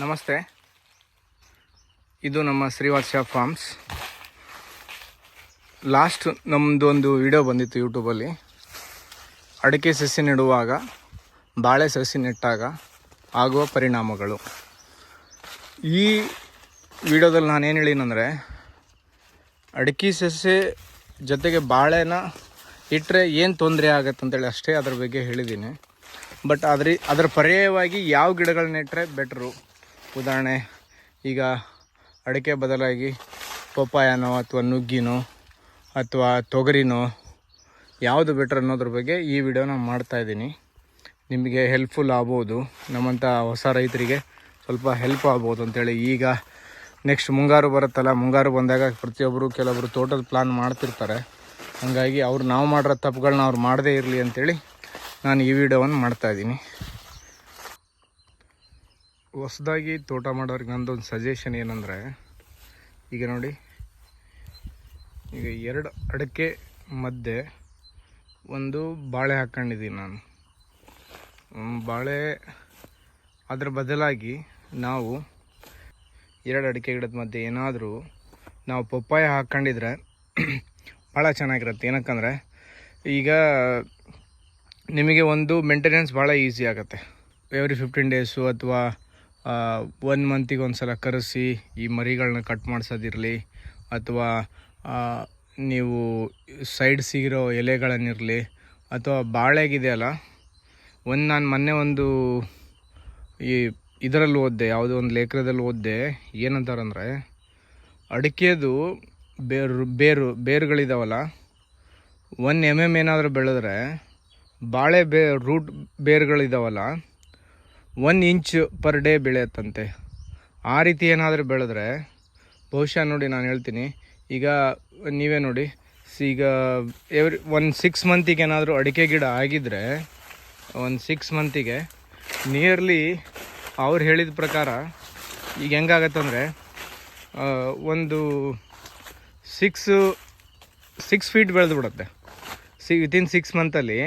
ನಮಸ್ತೆ. ಇದು ನಮ್ಮ ಶ್ರೀವಾತ್ಸ ಫಾರ್ಮ್ಸ್. ಲಾಸ್ಟ್ ನಮ್ಮದೊಂದು ವಿಡಿಯೋ ಬಂದಿತ್ತು ಯೂಟ್ಯೂಬಲ್ಲಿ ಅಡಿಕೆ ಸಸಿ ನೆಡುವಾಗ, ಬಾಳೆ ಸಸಿ ನೆಟ್ಟಾಗ ಆಗುವ ಪರಿಣಾಮಗಳು. ಈ ವಿಡಿಯೋದಲ್ಲಿ ನಾನೇನು ಹೇಳಿನಂದರೆ, ಅಡಿಕೆ ಸಸಿ ಜೊತೆಗೆ ಬಾಳೆನ ಇಟ್ಟರೆ ಏನು ತೊಂದರೆ ಆಗತ್ತೆ ಅಂತೇಳಿ ಅಷ್ಟೇ ಅದ್ರ ಬಗ್ಗೆ ಹೇಳಿದ್ದೀನಿ. ಬಟ್ ಅದ್ರ ಅದರ ಪರ್ಯಾಯವಾಗಿ ಯಾವ ಗಿಡಗಳನ್ನ ನೆಟ್ಟರೆ ಬೆಟ್ರು ಉದಾಹರಣೆ, ಈಗ ಅಡಿಕೆ ಬದಲಾಗಿ ಪಪ್ಪಾಯನೋ ಅಥವಾ ನುಗ್ಗಿನೋ ಅಥವಾ ತೊಗರಿನೋ ಯಾವುದು ಬೆಟ್ರ್ ಅನ್ನೋದ್ರ ಬಗ್ಗೆ ಈ ವಿಡಿಯೋನ ಮಾಡ್ತಾಯಿದ್ದೀನಿ ನಿಮಗೆ ಹೆಲ್ಪ್ಫುಲ್ ಆಗ್ಬೋದು. ನಮ್ಮಂಥ ಹೊಸ ರೈತರಿಗೆ ಸ್ವಲ್ಪ ಹೆಲ್ಪ್ ಆಗ್ಬೋದು ಅಂತೇಳಿ ಈಗ ನೆಕ್ಸ್ಟ್ ಮುಂಗಾರು ಬರುತ್ತಲ್ಲ, ಮುಂಗಾರು ಬಂದಾಗ ಪ್ರತಿಯೊಬ್ಬರು ಕೆಲವರು ತೋಟದ ಪ್ಲಾನ್ ಮಾಡ್ತಿರ್ತಾರೆ. ಹಾಗಾಗಿ ಅವ್ರು ನಾವು ಮಾಡಿರೋ ತಪ್ಪುಗಳನ್ನ ಅವ್ರು ಮಾಡದೇ ಇರಲಿ ಅಂತೇಳಿ ನಾನು ಈ ವಿಡಿಯೋವನ್ನು ಮಾಡ್ತಾಯಿದ್ದೀನಿ ಹೊಸದಾಗಿ ತೋಟ ಮಾಡೋರಿಗೆ ನಂದೊಂದು ಸಜೆಷನ್ ಏನಂದರೆ, ಈಗ ನೋಡಿ, ಈಗ ಎರಡು ಅಡಿಕೆ ಮಧ್ಯೆ ಒಂದು ಬಾಳೆ ಹಾಕ್ಕೊಂಡಿದ್ದೀನಿ ನಾನು. ಬಾಳೆ ಅದರ ಬದಲಾಗಿ ನಾವು ಎರಡು ಅಡಿಕೆ ಗಿಡದ ಮಧ್ಯೆ ಏನಾದರೂ ನಾವು ಪಪ್ಪಾಯ ಹಾಕ್ಕೊಂಡಿದ್ರೆ ಭಾಳ ಚೆನ್ನಾಗಿರುತ್ತೆ. ಏನಕ್ಕಂದರೆ, ಈಗ ನಿಮಗೆ ಒಂದು ಮೇಂಟೆನೆನ್ಸ್ ಭಾಳ ಈಸಿ ಆಗುತ್ತೆ. ಎವ್ರಿ ಫಿಫ್ಟೀನ್ ಡೇಸು ಅಥವಾ ಒನ್ ಮಂತಿಗೆ ಒಂದು ಸಲ ಕರೆಸಿ ಈ ಮರಿಗಳನ್ನ ಕಟ್ ಮಾಡಿಸೋದಿರಲಿ ಅಥವಾ ನೀವು ಸೈಡ್ ಸಿಗಿರೋ ಎಲೆಗಳನ್ನಿರಲಿ ಅಥವಾ ಬಾಳೆಗಿದೆಯಲ್ಲ ಒಂದು ನಾನು ಮೊನ್ನೆ ಒಂದು ಈ ಇದರಲ್ಲಿ ಓದಿದೆ, ಯಾವುದೋ ಒಂದು ಲೇಖನದಲ್ಲಿ ಓದಿದೆ, ಏನಂತಾರಂದರೆ ಅಡಿಕೆದು ಬೇರು ಬೇರು, ಬೇರುಗಳಿದಾವಲ್ಲ ಒನ್ ಎಂ ಎಂ ಏನಾದರೂ ಬೆಳೆದ್ರೆ ಬಾಳೆ ಬೇ ರೂಟ್ ಬೇರುಗಳಿದಾವಲ್ಲ ಒನ್ ಇಂಚ್ ಪರ್ ಡೇ ಬೆಳೆಯುತ್ತಂತೆ. ಆ ರೀತಿ ಏನಾದರೂ ಬೆಳೆದ್ರೆ, ಬಹುಶಃ ನೋಡಿ ನಾನು ಹೇಳ್ತೀನಿ. ಈಗ ನೀವೇ ನೋಡಿ. ಈಗ ಎವ್ರಿ ಒಂದು ಸಿಕ್ಸ್ ಮಂತಿಗೆ ಏನಾದರೂ ಅಡಿಕೆ ಗಿಡ ಆಗಿದ್ದರೆ ಒಂದು ಸಿಕ್ಸ್ ಮಂತಿಗೆ ನಿಯರ್ಲಿ ಅವ್ರು ಹೇಳಿದ ಪ್ರಕಾರ ಈಗ ಹೆಂಗಾಗತ್ತಂದರೆ ಒಂದು ಸಿಕ್ಸು ಸಿಕ್ಸ್ ಫೀಟ್ ಬೆಳೆದು ಬಿಡುತ್ತೆ. ಸಿ ವಿತಿನ್ ಸಿಕ್ಸ್ ಮಂತಲ್ಲಿ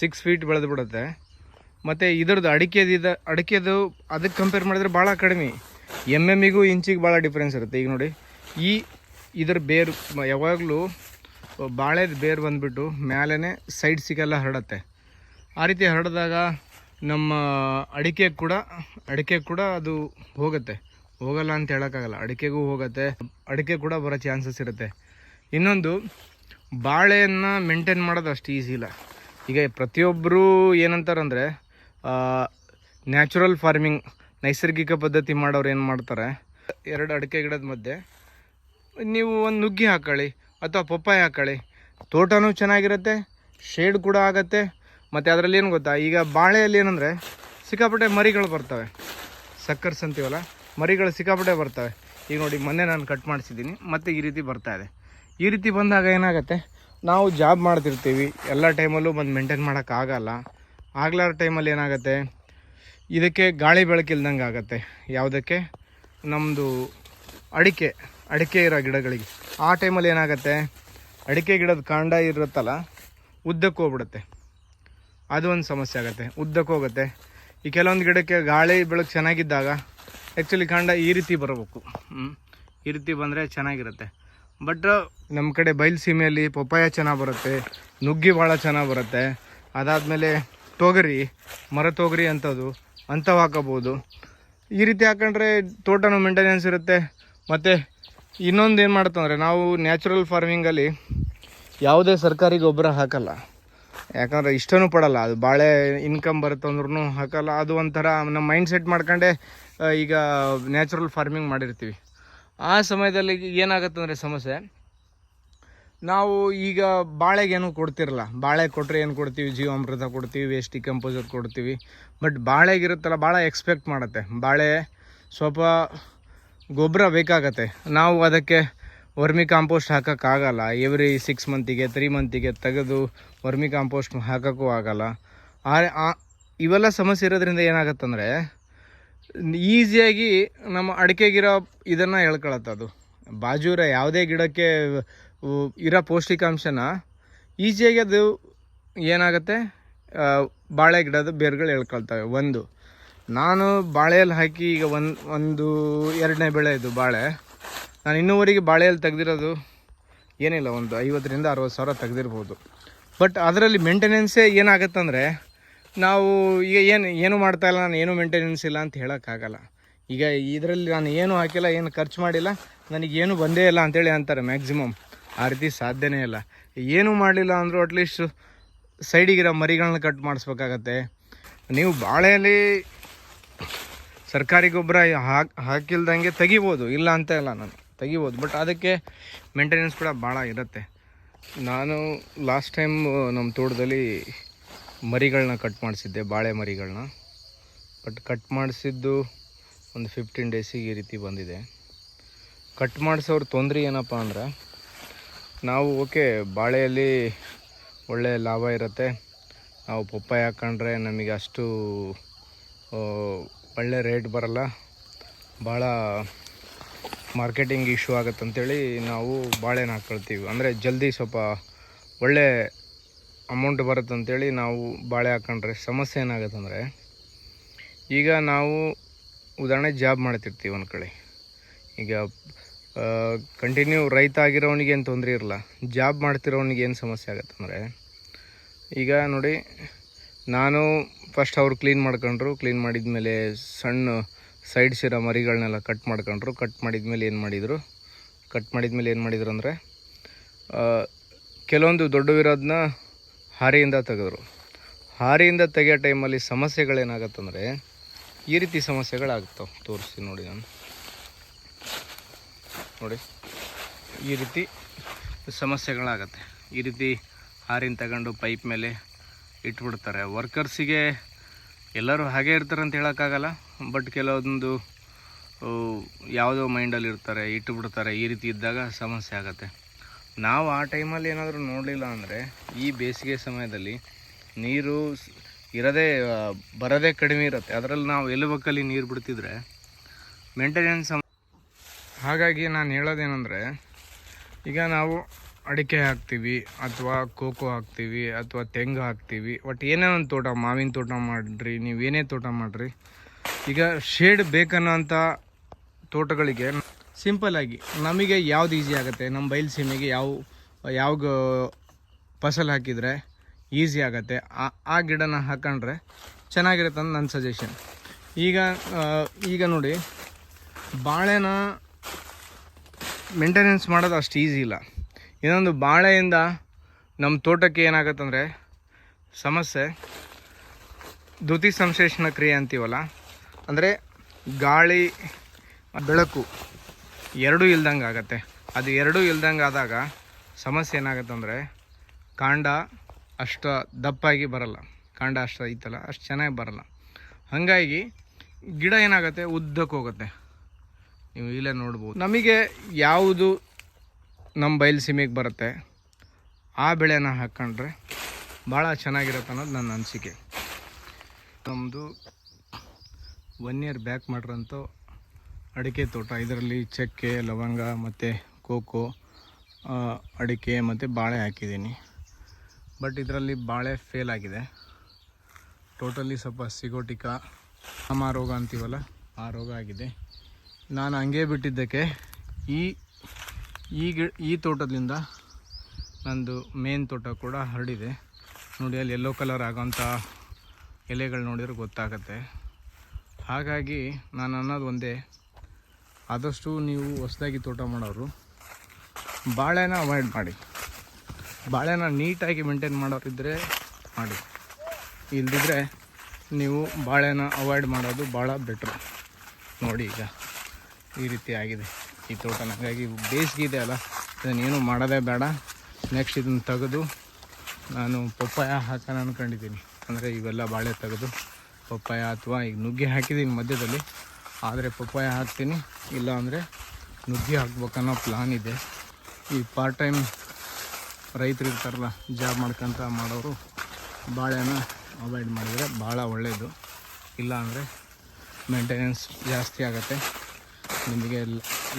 ಸಿಕ್ಸ್ ಫೀಟ್ ಬೆಳೆದು ಬಿಡುತ್ತೆ. ಮತ್ತು ಇದ್ರದ್ದು ಅಡಿಕೆದಿದ ಅಡಿಕೆದು ಅದಕ್ಕೆ ಕಂಪೇರ್ ಮಾಡಿದ್ರೆ ಭಾಳ ಕಡಿಮೆ. ಎಂ ಎಮ್ಮಿಗೂ ಇಂಚಿಗೆ ಭಾಳ ಡಿಫ್ರೆನ್ಸ್ ಇರುತ್ತೆ. ಈಗ ನೋಡಿ, ಈ ಇದ್ರ ಬೇರು ಯಾವಾಗಲೂ ಬಾಳೆದ ಬೇರು ಬಂದುಬಿಟ್ಟು ಮೇಲೇ ಸೈಡ್ ಸಿಗೆಲ್ಲ, ಹರಡತ್ತೆ. ಆ ರೀತಿ ಹರಡಿದಾಗ ನಮ್ಮ ಅಡಿಕೆ ಕೂಡ ಅಡಿಕೆ ಕೂಡ ಅದು ಹೋಗುತ್ತೆ. ಹೋಗಲ್ಲ ಅಂತ ಹೇಳೋಕ್ಕಾಗಲ್ಲ. ಅಡಿಕೆಗೂ ಹೋಗುತ್ತೆ. ಅಡಿಕೆ ಕೂಡ ಬರೋ ಚಾನ್ಸಸ್ ಇರುತ್ತೆ. ಇನ್ನೊಂದು, ಬಾಳೆಯನ್ನು ಮೇಂಟೈನ್ ಮಾಡೋದು ಅಷ್ಟು ಈಸಿ ಇಲ್ಲ. ಈಗ ಪ್ರತಿಯೊಬ್ಬರು ಏನಂತಾರಂದರೆ ನ್ಯಾಚುರಲ್ ಫಾರ್ಮಿಂಗ್ ನೈಸರ್ಗಿಕ ಪದ್ಧತಿ ಮಾಡೋರು ಏನು ಮಾಡ್ತಾರೆ? ಎರಡು ಅಡಿಕೆ ಗಿಡದ ಮಧ್ಯೆ ನೀವು ಒಂದು ನುಗ್ಗಿ ಹಾಕೊಳ್ಳಿ ಅಥವಾ ಪಪ್ಪಾಯ ಹಾಕೊಳ್ಳಿ ತೋಟನೂ ಚೆನ್ನಾಗಿರುತ್ತೆ ಶೇಡ್ ಕೂಡ ಆಗುತ್ತೆ, ಮತ್ತು ಅದರಲ್ಲಿ ಏನು ಗೊತ್ತಾ? ಈಗ ಬಾಳೆಯಲ್ಲಿ ಏನಂದರೆ ಸಿಕ್ಕಾಪಟ್ಟೆ ಮರಿಗಳು ಬರ್ತವೆ. ಸಕ್ಕರ್ಸ್ ಅಂತೀವಲ್ಲ ಮರಿಗಳು ಸಿಕ್ಕಾಪಟ್ಟೆ ಬರ್ತವೆ. ಈಗ ನೋಡಿ, ಮೊನ್ನೆ ನಾನು ಕಟ್ ಮಾಡಿಸಿದ್ದೀನಿ, ಮತ್ತು ಈ ರೀತಿ ಬರ್ತಾ ಇದೆ. ಈ ರೀತಿ ಬಂದಾಗ ಏನಾಗುತ್ತೆ? ನಾವು ಜಾಬ್ ಮಾಡ್ತಿರ್ತೀವಿ, ಎಲ್ಲ ಟೈಮಲ್ಲೂ ಬಂದು ಮೇಂಟೈನ್ ಮಾಡೋಕ್ಕಾಗಲ್ಲ ಆಗ್ಲಾರ ಟೈಮಲ್ಲಿ ಏನಾಗುತ್ತೆ? ಇದಕ್ಕೆ ಗಾಳಿ ಬೆಳಕಿಲ್ದಂಗೆ ಆಗುತ್ತೆ. ಯಾವುದಕ್ಕೆ? ನಮ್ಮದು ಅಡಿಕೆ ಅಡಿಕೆ ಇರೋ ಗಿಡಗಳಿಗೆ. ಆ ಟೈಮಲ್ಲಿ ಏನಾಗುತ್ತೆ? ಅಡಿಕೆ ಗಿಡದ ಕಾಂಡ ಇರುತ್ತಲ್ಲ, ಉದ್ದಕ್ಕೆ ಹೋಗ್ಬಿಡುತ್ತೆ. ಅದು ಒಂದು ಸಮಸ್ಯೆ ಆಗುತ್ತೆ. ಉದ್ದಕ್ಕೆ ಹೋಗುತ್ತೆ. ಈ ಕೆಲವೊಂದು ಗಿಡಕ್ಕೆ ಗಾಳಿ ಬೆಳಕು ಚೆನ್ನಾಗಿದ್ದಾಗ ಆ್ಯಕ್ಚುಲಿ ಕಾಂಡ ಈ ರೀತಿ ಬರಬೇಕು. ಈ ರೀತಿ ಬಂದರೆ ಚೆನ್ನಾಗಿರುತ್ತೆ. ಬಟ್ ನಮ್ಮ ಕಡೆ ಬಯಲು ಸೀಮೆಯಲ್ಲಿ ಪಪ್ಪಾಯ ಚೆನ್ನಾಗಿ ಬರುತ್ತೆ, ನುಗ್ಗಿ ಭಾಳ ಚೆನ್ನಾಗಿ ಬರುತ್ತೆ. ಅದಾದಮೇಲೆ ತೊಗರಿ, ಮರ ತೊಗರಿ ಅಂಥದ್ದು ಅಂಥವು ಹಾಕೋಬೋದು ಈ ರೀತಿ ಹಾಕೊಂಡ್ರೆ ತೋಟನೂ ಮೇಂಟೆನೆನ್ಸ್ ಇರುತ್ತೆ. ಮತ್ತು ಇನ್ನೊಂದು ಏನು ಮಾಡುತ್ತಂದರೆ ನಾವು ನ್ಯಾಚುರಲ್ ಫಾರ್ಮಿಂಗಲ್ಲಿ ಯಾವುದೇ ಸರ್ಕಾರಿ ಗೊಬ್ಬರ ಹಾಕಲ್ಲ. ಯಾಕಂದರೆ ಇಷ್ಟನೂ ಪಡಲ್ಲ. ಅದು ಬಾಳೆ ಇನ್ಕಮ್ ಬರುತ್ತೆ ಅಂದ್ರೂ ಹಾಕಲ್ಲ. ಅದು ಒಂಥರ ನಮ್ಮ ಮೈಂಡ್ ಸೆಟ್ ಮಾಡ್ಕೊಂಡೆ ಈಗ ನ್ಯಾಚುರಲ್ ಫಾರ್ಮಿಂಗ್ ಮಾಡಿರ್ತೀವಿ. ಆ ಸಮಯದಲ್ಲಿ ಏನಾಗುತ್ತೆ ಅಂದರೆ ಸಮಸ್ಯೆ ನಾವು ಈಗ ಬಾಳೆಗೇನು ಕೊಡ್ತಿರಲ್ಲ. ಬಾಳೆ ಕೊಟ್ಟರೆ ಏನು ಕೊಡ್ತೀವಿ? ಜೀವಾಮೃತ ಕೊಡ್ತೀವಿ ವೇಸ್ಟ್ ಕಂಪೋಸರ್ ಕೊಡ್ತೀವಿ. ಬಟ್ ಬಾಳೆಗಿರುತ್ತಲ್ಲ ಭಾಳ ಎಕ್ಸ್ಪೆಕ್ಟ್ ಮಾಡುತ್ತೆ. ಬಾಳೆ ಸ್ವಲ್ಪ ಗೊಬ್ಬರ ಬೇಕಾಗತ್ತೆ. ನಾವು ಅದಕ್ಕೆ ವರ್ಮಿ ಕಾಂಪೋಸ್ಟ್ ಹಾಕೋಕ್ಕಾಗಲ್ಲ ಎವ್ರಿ ಸಿಕ್ಸ್ ಮಂತಿಗೆ ತ್ರೀ ಮಂತಿಗೆ ತೆಗೆದು ವರ್ಮಿ ಕಾಂಪೋಸ್ಟ್ ಹಾಕೋಕ್ಕೂ ಆಗಲ್ಲ. ಆ- ಇವೆಲ್ಲ ಸಮಸ್ಯೆ ಇರೋದ್ರಿಂದ ಏನಾಗತ್ತಂದರೆ, ಈಸಿಯಾಗಿ ನಮ್ಮ ಅಡಿಕೆಗಿರೋ ಇದನ್ನು ಹೇಳ್ಕೊಳತ್ತೆ ಅದು. ಬಾಜೂರ ಯಾವುದೇ ಗಿಡಕ್ಕೆ ಇರೋ ಪೌಷ್ಟಿಕಾಂಶನ ಈಸಿಯಾಗಿ ಅದು ಏನಾಗುತ್ತೆ? ಬಾಳೆ ಗಿಡದ ಬೇರುಗಳು ಎಳ್ಕೊಳ್ತವೆ ಒಂದು, ನಾನು ಬಾಳೆಯಲ್ಲಿ ಹಾಕಿ ಈಗ ಒಂದು ಒಂದು ಎರಡನೇ ಬೆಳೆ ಇದು ಬಾಳೆ. ನಾನು ಇನ್ನೂವರೆಗೆ ಬಾಳೆಯಲ್ಲಿ ತೆಗೆದಿರೋದು ಏನಿಲ್ಲ, ಒಂದು ಐವತ್ತರಿಂದ ಅರವತ್ತು ಸಾವಿರ ತೆಗೆದಿರ್ಬೋದು. ಬಟ್ ಅದರಲ್ಲಿ ಮೇಂಟೆನೆನ್ಸೇ ಏನಾಗುತ್ತಂದರೆ, ನಾವು ಈಗ ಏನು ಏನು ಮಾಡ್ತಾಯಿಲ್ಲ ನಾನು ಏನು ಮೇಂಟೆನೆನ್ಸ್ ಇಲ್ಲ ಅಂತ ಹೇಳೋಕ್ಕಾಗಲ್ಲ. ಈಗ ಇದರಲ್ಲಿ ನಾನು ಏನು ಹಾಕಿಲ್ಲ, ಏನು ಖರ್ಚು ಮಾಡಿಲ್ಲ, ನನಗೇನು ಬಂದೇ ಇಲ್ಲ ಅಂತೇಳಿ ಅಂತಾರೆ ಮ್ಯಾಕ್ಸಿಮಮ್ ಆ ರೀತಿ ಸಾಧ್ಯನೇ ಇಲ್ಲ. ಏನು ಮಾಡಲಿಲ್ಲ ಅಂದರೂ ಅಟ್ಲೀಸ್ಟ್ ಸೈಡಿಗಿರೋ ಮರಿಗಳನ್ನ ಕಟ್ ಮಾಡಿಸ್ಬೇಕಾಗತ್ತೆ. ನೀವು ಬಾಳೆಯಲ್ಲಿ ಸರ್ಕಾರಿ ಗೊಬ್ಬರ ಹಾಕಿ, ಹಾಕಿಲ್ದಂಗೆ ತೆಗಿಬೋದು, ಇಲ್ಲ ಅಂತ ಇಲ್ಲ ನಾನು. ತೆಗಿಬೋದು ಬಟ್ ಅದಕ್ಕೆ ಮೇಂಟೆನೆನ್ಸ್ ಕೂಡ ಭಾಳ ಇರುತ್ತೆ. ನಾನು ಲಾಸ್ಟ್ ಟೈಮ್ ನಮ್ಮ ತೋಟದಲ್ಲಿ ಮರಿಗಳನ್ನ ಕಟ್ ಮಾಡಿಸಿದ್ದೆ, ಬಾಳೆ ಮರಿಗಳನ್ನ ಬಟ್ ಕಟ್ ಮಾಡಿಸಿದ್ದು ಒಂದು ಫಿಫ್ಟೀನ್ ಡೇಸಿಗೆ ಈ ರೀತಿ ಬಂದಿದೆ. ಕಟ್ ಮಾಡಿಸೋರು ತೊಂದರೆ ಏನಪ್ಪ ಅಂದ್ರೆ ನಾವು, ಓಕೆ, ಬಾಳೆಯಲ್ಲಿ ಒಳ್ಳೆ ಲಾಭ ಇರುತ್ತೆ. ನಾವು ಪಪ್ಪಾಯ ಹಾಕೊಂಡ್ರೆ ನಮಗೆ ಅಷ್ಟು ಒಳ್ಳೆ ರೇಟ್ ಬರಲ್ಲ. ಭಾಳ ಮಾರ್ಕೆಟಿಂಗ್ ಇಶ್ಯೂ ಆಗುತ್ತೆ ಆಗುತ್ತಂತೇಳಿ ನಾವು ಬಾಳೆನ ಹಾಕ್ಕೊಳ್ತೀವಿ ಅಂದರೆ ಜಲ್ದಿ ಸ್ವಲ್ಪ ಒಳ್ಳೆ ಅಮೌಂಟ್ ಬರುತ್ತಂತೇಳಿ ನಾವು ಬಾಳೆ ಹಾಕೊಂಡ್ರೆ ಸಮಸ್ಯೆ ಏನಾಗುತ್ತಂದರೆ ಈಗ ನಾವು ಉದಾಹರಣೆ ಜಾಬ್ ಮಾಡ್ತಿರ್ತೀವಿ ಒಂದು ಕಡೆ. ಈಗ ಕಂಟಿನ್ಯೂ ರೈತ ಆಗಿರೋನಿಗೆ ಏನು ತೊಂದರೆ ಇರಲ್ಲ. ಜಾಬ್ ಮಾಡ್ತಿರೋನಿಗೆ ಏನು ಸಮಸ್ಯೆ ಆಗುತ್ತಂದರೆ ಈಗ ನೋಡಿ, ನಾನು ಫಸ್ಟ್ ಅವ್ರು ಕ್ಲೀನ್ ಮಾಡ್ಕೊಂಡ್ರು ಕ್ಲೀನ್ ಮಾಡಿದ ಮೇಲೆ ಸಣ್ಣ ಸೈಡ್ಸ್ ಇರೋ ಮರಿಗಳನ್ನೆಲ್ಲ ಕಟ್ ಮಾಡ್ಕೊಂಡ್ರು ಕಟ್ ಮಾಡಿದ ಮೇಲೆ ಏನು ಮಾಡಿದರು? ಕಟ್ ಮಾಡಿದ ಮೇಲೆ ಏನು ಮಾಡಿದ್ರು ಅಂದರೆ ಕೆಲವೊಂದು ದೊಡ್ಡವಿರೋದನ್ನ ಹಾರಿಯಿಂದ ತೆಗೆದ್ರು. ಹಾರಿಯಿಂದ ತೆಗೆಯೋ ಟೈಮಲ್ಲಿ ಸಮಸ್ಯೆಗಳೇನಾಗತ್ತಂದರೆ, ಈ ರೀತಿ ಸಮಸ್ಯೆಗಳಾಗ್ತವೆ. ತೋರಿಸ್ತೀನಿ ನೋಡಿ ನಾನು. ನೋಡಿ. ಈ ರೀತಿ ಸಮಸ್ಯೆಗಳಾಗತ್ತೆ. ಈ ರೀತಿ ಹಾರಿನ ತಗೊಂಡು ಪೈಪ್ ಮೇಲೆ ಇಟ್ಬಿಡ್ತಾರೆ. ವರ್ಕರ್ಸಿಗೆ ಎಲ್ಲರೂ ಹಾಗೆ ಇರ್ತಾರೆ ಅಂತ ಹೇಳೋಕ್ಕಾಗಲ್ಲ. ಬಟ್ ಕೆಲವೊಂದು ಯಾವುದೋ ಮೈಂಡಲ್ಲಿ ಇರ್ತಾರೆ ಇಟ್ಟುಬಿಡ್ತಾರೆ ಈ ರೀತಿ ಇದ್ದಾಗ ಸಮಸ್ಯೆ ಆಗುತ್ತೆ. ನಾವು ಆ ಟೈಮಲ್ಲಿ ಏನಾದರೂ ನೋಡಲಿಲ್ಲ ಅಂದರೆ ಈ ಬೇಸಿಗೆ ಸಮಯದಲ್ಲಿ ನೀರು ಇರೋದೇ, ಬರೋದೇ ಕಡಿಮೆ ಇರುತ್ತೆ. ಅದರಲ್ಲಿ ನಾವು ಎಲುಬಕ್ಕಲ್ಲಿ ನೀರು ಬಿಡ್ತಿದ್ರೆ ಮೇಂಟೆನೆನ್ಸ್ ಹಾಗಾಗಿ ನಾನು ಹೇಳೋದೇನೆಂದರೆ, ಈಗ ನಾವು ಅಡಿಕೆ ಹಾಕ್ತೀವಿ, ಅಥವಾ ಕೋಕೋ ಹಾಕ್ತೀವಿ, ಅಥವಾ ತೆಂಗು ಹಾಕ್ತೀವಿ ಒಟ್ಟು ಏನೇ ಒಂದು ತೋಟ, ಮಾವಿನ ತೋಟ ಮಾಡಿರಿ, ನೀವು ಏನೇ ತೋಟ ಮಾಡಿರಿ, ಈಗ ಶೇಡ್ ಬೇಕನ್ನೋಂಥ ತೋಟಗಳಿಗೆ ಸಿಂಪಲ್ಲಾಗಿ ನಮಗೆ ಯಾವ್ದು ಈಸಿ ಆಗುತ್ತೆ ನಮ್ಮ ಬಯಲು ಸೀಮೆಗೆ ಯಾವ ಯಾವ ಫಸಲು ಹಾಕಿದರೆ ಈಸಿ ಆಗುತ್ತೆ, ಆ ಆ ಗಿಡನ ಹಾಕೊಂಡ್ರೆ ಚೆನ್ನಾಗಿರುತ್ತೆ ಅಂತ ನನ್ನ ಸಜೆಷನ್ ಈಗ ಈಗ ನೋಡಿ, ಬಾಳೆನ ಮೇಂಟೆನೆನ್ಸ್ ಮಾಡೋದು ಅಷ್ಟು ಈಸಿ ಇಲ್ಲ. ಇನ್ನೊಂದು ಬಾಳೆಯಿಂದ ನಮ್ಮ ತೋಟಕ್ಕೆ ಏನಾಗುತ್ತಂದರೆ ಸಮಸ್ಯೆ. ದ್ಯುತಿ ಸಂಶ್ಲೇಷಣ ಕ್ರಿಯೆ ಅಂತೀವಲ್ಲ, ಅಂದರೆ ಗಾಳಿ ಬೆಳಕು ಎರಡೂ ಇಲ್ದಂಗೆ ಆಗತ್ತೆ. ಅದು ಎರಡೂ ಇಲ್ದಂಗೆ ಆದಾಗ ಸಮಸ್ಯೆ ಏನಾಗತ್ತಂದರೆ ಕಾಂಡ ಅಷ್ಟು ದಪ್ಪಾಗಿ ಬರಲ್ಲ. ಕಾಂಡ ಅಷ್ಟು ಐತಲ್ಲ, ಅಷ್ಟು ಚೆನ್ನಾಗಿ ಬರಲ್ಲ. ಹಾಗಾಗಿ ಗಿಡ ಏನಾಗುತ್ತೆ, ಉದ್ದಕ್ಕೆ ಹೋಗುತ್ತೆ. ನೀವು ಇಲ್ಲೇ ನೋಡ್ಬೋದು. ನಮಗೆ ಯಾವುದು ನಮ್ಮ ಬಯಲು ಸೀಮೆಗೆ ಬರುತ್ತೆ, ಆ ಬೆಳೆನ ಹಾಕ್ಕೊಂಡ್ರೆ ಭಾಳ ಚೆನ್ನಾಗಿರುತ್ತೆ ಅನ್ನೋದು ನನ್ನ ಅನಿಸಿಕೆ. ನಮ್ಮದು ಒನ್ ಇಯರ್ ಬ್ಯಾಕ್ ಮಾಡಿರೋಂಥ ಅಡಿಕೆ ತೋಟ, ಇದರಲ್ಲಿ ಚಕ್ಕೆ, ಲವಂಗ ಮತ್ತು ಕೋಕೋ ಅಡಿಕೆ ಮತ್ತು ಬಾಳೆ ಹಾಕಿದ್ದೀನಿ. ಬಟ್ ಇದರಲ್ಲಿ ಬಾಳೆ ಫೇಲ್ ಆಗಿದೆ. ಟೋಟಲಿ ಸ್ವಲ್ಪ ಸಿಗೋಟಿಕ ಅಮ ರೋಗ ಅಂತೀವಲ್ಲ, ಆ ರೋಗ ಆಗಿದೆ. ನಾನು ಹಂಗೆ ಬಿಟ್ಟಿದ್ದಕ್ಕೆ ಈ ಈ ಗಿ, ಈ ತೋಟದಿಂದ ನಂದು ಮೇನ್ ತೋಟ ಕೂಡ ಹರಡಿದೆ. ನೋಡಿ, ಅಲ್ಲಿ ಯೆಲ್ಲೋ ಕಲರ್ ಆಗೋಂಥ ಎಲೆಗಳು ನೋಡಿದ್ರೆ ಗೊತ್ತಾಗತ್ತೆ. ಹಾಗಾಗಿ ನಾನು ಅನ್ನೋದು ಒಂದೇ. ಆದಷ್ಟು ನೀವು ಹೊಸದಾಗಿ ತೋಟ ಮಾಡೋರು, ಬಾಳೆನ ಅವಾಯ್ಡ್ ಮಾಡಿ. ಬಾಳೆನ ನೀಟಾಗಿ ಮೇಂಟೈನ್ ಮಾಡೋರಿದ್ದರೆ ಮಾಡಿ. ಇಲ್ದಿದ್ರೆ ನೀವು ಬಾಳೆನ ಅವಾಯ್ಡ್ ಮಾಡೋದು ಭಾಳ ಬೆಟ್ರು ನೋಡಿ ಈಗ. ಈ ರೀತಿ ಆಗಿದೆ ಈ ತೋಟ ಹಾಗಾಗಿ ಬೇಸಿಗೆ ಇದೆ ಅಲ್ಲ ಅದನ್ನೇನು ಮಾಡೋದೇ ಬೇಡ. ನೆಕ್ಸ್ಟ್ ಇದನ್ನು ತೆಗೆದು ನಾನು ಪಪ್ಪಾಯ ಹಾಕೋಣ ಅಂದ್ಕೊಂಡಿದ್ದೀನಿ ಅಂದರೆ ಇವೆಲ್ಲ ಬಾಳೆ ತೆಗೆದು ಪಪ್ಪಾಯ ಅಥವಾ ಈಗ ನುಗ್ಗೆ ಹಾಕಿದ್ದೀನಿ ಮಧ್ಯದಲ್ಲಿ. ಆದರೆ ಪಪ್ಪಾಯ ಹಾಕ್ತೀನಿ, ಇಲ್ಲ ಅಂದರೆ ನುಗ್ಗೆ ಹಾಕ್ಬೇಕನ್ನೋ ಪ್ಲಾನ್ ಇದೆ. ಈ ಪಾರ್ಟ್ ಟೈಮ್ ರೈತರು ಇರ್ತಾರಲ್ಲ ಜಾಬ್ ಮಾಡ್ಕೊಂತ ಮಾಡೋರು ಬಾಳೆನ ಅವಾಯ್ಡ್ ಮಾಡಿದರೆ ಭಾಳ ಒಳ್ಳೆಯದು ಇಲ್ಲ ಅಂದರೆ ಮೇಂಟೆನೆನ್ಸ್ ಜಾಸ್ತಿ ಆಗುತ್ತೆ. ನಿಮಗೆ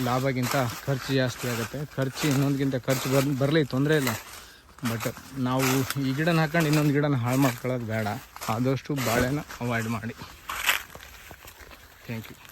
ಲಾಭಕ್ಕಿಂತ ಖರ್ಚು ಜಾಸ್ತಿ ಆಗುತ್ತೆ. ಖರ್ಚು ಇನ್ನೊಂದಕ್ಕಿಂತ ಖರ್ಚು ಬರ್ ಬರಲಿ, ತೊಂದರೆ ಇಲ್ಲ. ಬಟ್ ನಾವು ಈ ಗಿಡನ ಹಾಕೊಂಡು ಇನ್ನೊಂದು ಗಿಡನ ಹಾಳು ಮಾಡ್ಕೊಳ್ಳೋದು ಬೇಡ. ಆದಷ್ಟು ಬಾಳೆನ ಅವಾಯ್ಡ್ ಮಾಡಿ. Thank you